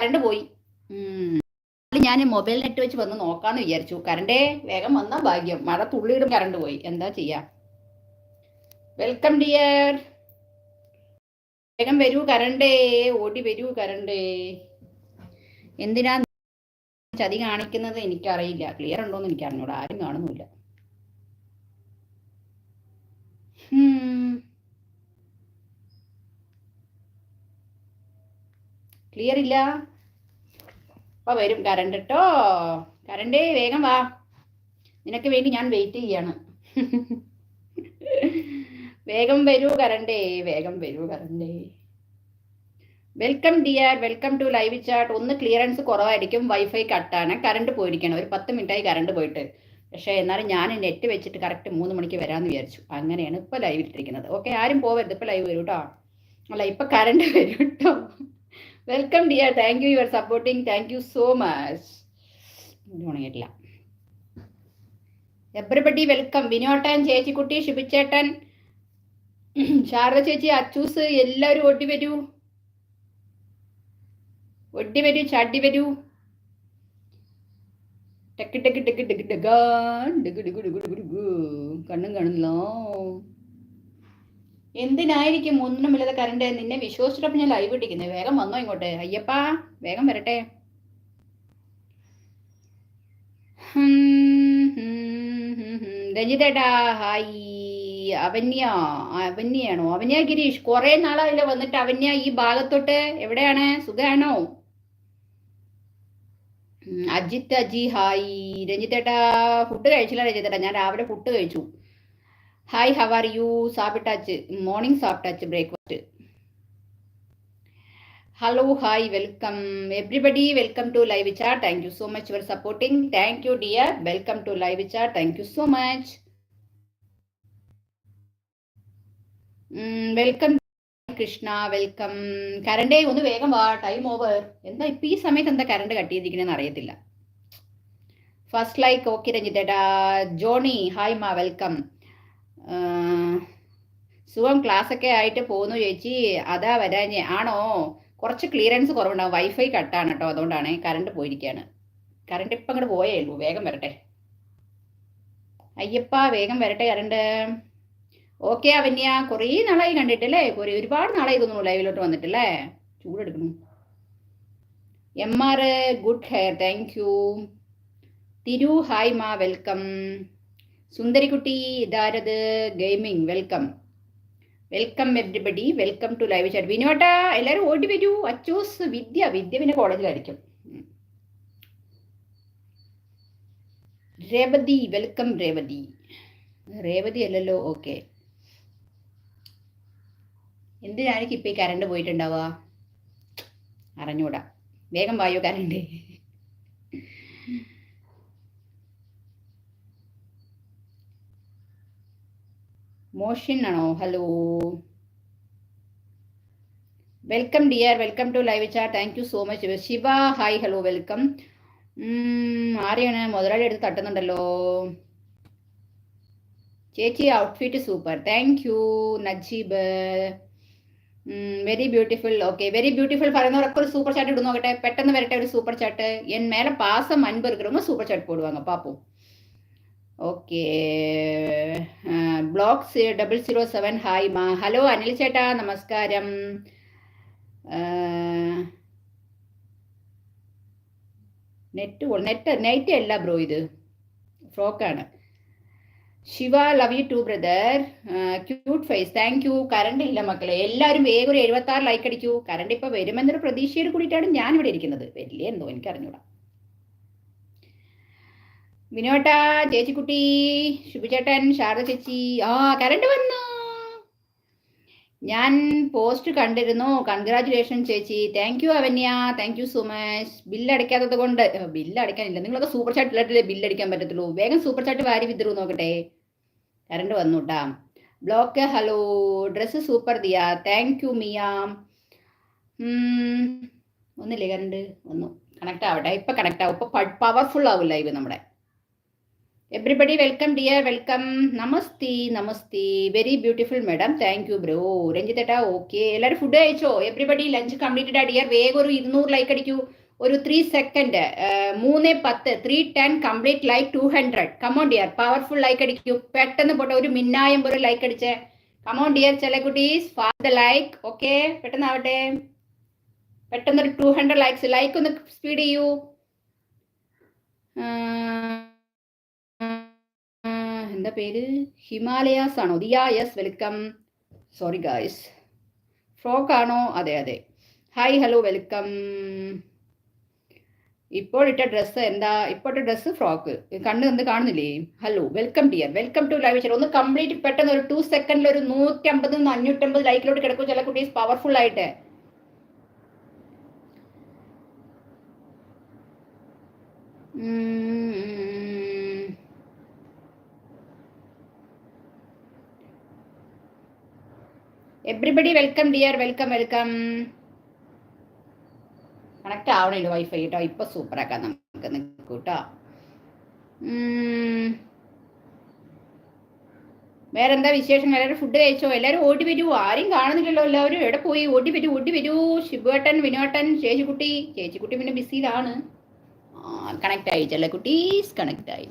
Current പോയി. ഞാൻ mobile net വെച്ച് വന്ന് നോക്കാന്ന് വിചാരിച്ചു. കറണ്ടേ വേഗം വന്ന ഭാഗ്യം. മഴ തുള്ളിയിടും കറണ്ട് പോയി. എന്താ ചെയ്യാ? വെൽക്കം ഡിയർ വേഗം വരൂ കരണ്ടേ ഓടി വരൂ കരണ്ടേ എന്തിനാ ചതി കാണിക്കുന്നത്? എനിക്കറിയില്ല. ക്ലിയർ ഉണ്ടോന്ന് എനിക്ക് അറിഞ്ഞൂടാ. ആരും കാണുന്നില്ല ക്ലിയർ ഇല്ല? അപ്പൊ വരും. കരണ്ട് കേട്ടോ കരണ്ടേ വേഗം വാ. നിനക്ക് വേണ്ടി ഞാൻ വെയിറ്റ് ചെയ്യാണ്. വേഗം വരൂ കരണ്ടേ വേഗം വരൂ കരണ്ടേ welcome dear welcome to live chat ഒന്ന് ക്ലിയറൻസ് കുറവായിരിക്കും. വൈഫൈ കട്ടാണ് കറണ്ട് പോയിരിക്കണം. ഒരു പത്ത് മിനിറ്റായി കറണ്ട് പോയിട്ട്. പക്ഷേ എന്നാലും ഞാൻ നെറ്റ് വെച്ചിട്ട് കറക്റ്റ് മൂന്ന് മണിക്ക് വരാമെന്ന് വിചാരിച്ചു. അങ്ങനെയാണ് ഇപ്പോൾ ലൈവ് ഇട്ടിരിക്കുന്നത്. ഓക്കെ ആരും പോവരുത്. ഇപ്പോൾ ലൈവ് വരൂട്ടോ അല്ല ഇപ്പം കറണ്ട് വരും കേട്ടോ welcome dear thank you your supporting thank you so much ഉണങ്ങിയിട്ടില്ല. Everybody welcome വിനോട്ടൻ ചേച്ചിക്കുട്ടി ശുഭിച്ചേട്ടൻ ശാരദ ചേച്ചി അച്ചൂസ് എല്ലാവരും ഒട്ടി വരൂ. ഒട്ടി വരൂ ചാട്ടി വരൂ. ടെക്ക് ടെക്ക് ടെക്ക് ടെക്ക് ഡിഗു കണ്ണും കാണുന്നല്ലോ. എന്തിനായിരിക്കും ഒന്നുമില്ലാതെ കറണ്ട് നിന്നെ വിശ്വസിച്ചിട്ടപ്പോൾ ഞാൻ ലൈവ് ഇട്ടിരിക്കുന്നത് വേഗം വന്നോ ഇങ്ങോട്ട്. അയ്യപ്പാ വേഗം വരട്ടെ. രഞ്ജിതേട്ടാ ഹായ്. അവന്യ അവന്യാണോ അവന്യ ഗിരീഷ് കുറെ നാളായില്ല വന്നിട്ട് അവന്യ ഈ ഭാഗത്തോട്ട്. എവിടെയാണ്? സുഖാണോ? അജിത്ത് അജി ഹായ്. രഞ്ജിത്തേട്ടാ ഫുഡ് കഴിച്ചില്ല രഞ്ജിത്തേട്ടാ ഞാൻ രാവിലെ ഫുഡ് കഴിച്ചു. ഹായ് ഹവ് ആർ യു സാപ്പിട്ടാച്ച് morning സാപ്പിട്ടാച്ച് breakfast hello hi welcome everybody welcome to live chat thank you so much for supporting thank you dear welcome to live chat thank you so much welcome Krishna welcome കരണ്ടേ ഒന്ന് വേഗം വാ. Time over എന്താ ഇപ്പൊ ഈ സമയത്ത് എന്താ current cut ചെയ്തിരിക്കണെന്ന് അറിയത്തില്ല. ഫസ്റ്റ് ലൈക്ക് ഓക്കെ രഞ്ജിത്തേട്ടാ. ജോണി ഹായ് മാ വെൽക്കം സുഖം ഒക്കെ ആയിട്ട് പോകുന്നു ചേച്ചി. അതാ വരാഞ്ഞേ. ആണോ? കുറച്ച് ക്ലിയറൻസ് കുറവുണ്ടാവും. വൈഫൈ കട്ടാണ് കേട്ടോ. അതുകൊണ്ടാണ് കറണ്ട് പോയിരിക്കുകയാണ് കറണ്ട് ഇപ്പം അങ്ങോട്ട് പോയേ ഉള്ളൂ. വേഗം വരട്ടെ. അയ്യപ്പ വേഗം വരട്ടെ കറണ്ട് ഓക്കെ അവന്യ. കുറേ നാളായി കണ്ടിട്ടല്ലേ? കുറേ ഒരുപാട് നാളായി തോന്നുന്നു ലൈവിലോട്ട് വന്നിട്ടല്ലേ? ചൂടെടുക്കുന്നു. M R good hair thank you Thiru hi മാ വെൽക്കം സുന്ദരിക്കുട്ടി ഇതാരത്? Gaming welcome. Welcome everybody welcome to live chat. വിനോട്ട എല്ലാവരും ഓടി വരൂ. അച്ചൂസ് വിദ്യ. വിദ്യ പിന്നെ കോളേജിലായിരിക്കും. രേവതി വെൽക്കം രേവതി. രേവതി അല്ലല്ലോ ഓക്കെ എന്തിനായിരിക്കും ഇപ്പം ഈ കരണ്ട് പോയിട്ടുണ്ടാവുക? അറിഞ്ഞൂടാ. വേഗം വായോ കറണ്ട് മോഷിൻ ആണോ hello welcome dear welcome to live chat thank you so much Shiva hi hello welcome ആരെയാണ്? മുതലാളി എടുത്ത് തട്ടുന്നുണ്ടല്ലോ. ചേച്ചി outfit super thank you Najeeb. Very beautiful okay very beautiful പറയുന്നവരൊക്കെ ഒരു സൂപ്പർ ചാറ്റ് ഇടുന്നു. നോക്കട്ടെ പെട്ടെന്ന് വരട്ടെ ഒരു സൂപ്പർ ചാറ്റ് എൻ മേലെ പാസം അൻപത് രൂപ super chat പോടുവാങ്ങ Pappu. Okay. Block double zero seven hi മാ. ഹലോ അനിൽ ചേട്ടാ നമസ്കാരം. നെറ്റ് നെറ്റ് നൈറ്റ് അല്ല ബ്രോ ഇത്. ഫ്രോക്കാണ്. Shiva love you too brother. Cute face. Thank you. Current ഇല്ല മക്കളെ. എല്ലാവരും വേഗം ഒരു എഴുപത്തി ആറ് ലൈക്ക് അടിക്കൂ. കറണ്ട് ഇപ്പൊ വരുമെന്നൊരു പ്രതീക്ഷയോട് കൂടിയിട്ടാണ് ഞാൻ ഇവിടെ ഇരിക്കുന്നത്. വലിയ എന്തോ എനിക്ക് അറിഞ്ഞൂടാ വിനോട്ട ചേച്ചിക്കുട്ടി ശുഭചേട്ടൻ ശാരദ ചേച്ചി. ആ കരണ്ട് വന്നു. ഞാൻ പോസ്റ്റ് കണ്ടിരുന്നു. കൺഗ്രാചുലേഷൻ ചേച്ചി. Thank you Avanya. Thank you so much bill അടയ്ക്കാത്തത് കൊണ്ട് ബില്ല് അടയ്ക്കാനില്ല. നിങ്ങളൊക്കെ സൂപ്പർ ചാറ്റ് ഇല്ലാട്ടില്ലേ ബില്ല് അടിക്കാൻ പറ്റത്തുള്ളൂ. വേഗം സൂപ്പർ ചാറ്റ് വാരി വിതറൂ നോക്കട്ടെ. കറണ്ട് വന്നു കേട്ടാ block hello dress super Diya. Thank you Miya. ഒന്നില്ലേ current വന്നു. കണക്ട് ആവട്ടെ. ഇപ്പൊ കണക്ട് ആവും. ഇപ്പൊ പവർഫുൾ ആവും ലൈവ് നമ്മുടെ. Everybody welcome dear welcome നമസ്തി നമസ്തി very beautiful madam thank you bro രഞ്ജിത്തേട്ടാ okay എല്ലാവരും ഫുഡ് കഴിച്ചോ? എവ്രിബഡി ലഞ്ച് കംപ്ലീറ്റഡ് ആ ഡിയർ വേഗം ഒരു ഇരുന്നൂറ് ലൈക്ക് അടിക്കൂ. ഒരു ത്രീ സെക്കൻഡ് മൂന്ന് പത്ത്. Three ten complete like two hundred come on dear powerful like അടിക്കൂ. പെട്ടെന്ന് പോട്ടെ ഒരു മിന്നായം ഒരു ലൈക്ക് അടിച്ചേ. കമോൺ ഡിയർ ചില കുട്ടീസ്. ഫാർ ദ ലൈക്ക് ഓക്കെ പെട്ടെന്ന് ഒരു ടു ഹൺഡ്രഡ് ലൈക്സ് ലൈക്ക് ഒന്ന് സ്പീഡ് ചെയ്യൂ. എന്താ പേര്? ഹിമാലയാസ് ആണോ? Diya yes welcome. Sorry guys. Frock ആണോ? അതെ അതെ. Hi hello welcome. ഇപ്പോൾ ഇട്ട ഡ്രസ്സ് എന്താ? ഇട്ട ഡ്രസ്സ് ഫ്രോക്ക്. കണ്ണ് എന്ത് കാണുന്നില്ലേ? Hello welcome dear. Welcome to live ഒന്ന് കംപ്ലീറ്റ് പെട്ടെന്ന് ഒരു ടു സെക്കൻഡിൽ ഒരു നൂറ്റമ്പത് അഞ്ഞൂറ്റമ്പത് ലൈക്കിലോട്ട് കിടക്കും ചില കുട്ടീസ്. പവർഫുൾ ആയിട്ട്. Everybody welcome dear welcome welcome connect ആവണില്ല വൈഫൈ കേട്ടോ ഇപ്പൊ സൂപ്പർ ആക്കാം നമുക്ക് നിൽക്കൂ കേട്ടോ. എന്താ വിശേഷം എല്ലാവരും ഫുഡ് കഴിച്ചോ? എല്ലാവരും ഓടി വരൂ. ആരും കാണുന്നില്ലല്ലോ എല്ലാവരും. എവിടെ പോയി? ഓടി വരൂ ഓടി വരൂ. ശിവേട്ടൻ വിനോട്ടൻ ചേച്ചിക്കുട്ടി. ചേച്ചിക്കുട്ടി പിന്നെ ബിസിയിലാണ് കണക്ട് ആയി. കുട്ടീസ് കണക്ട് ആയി.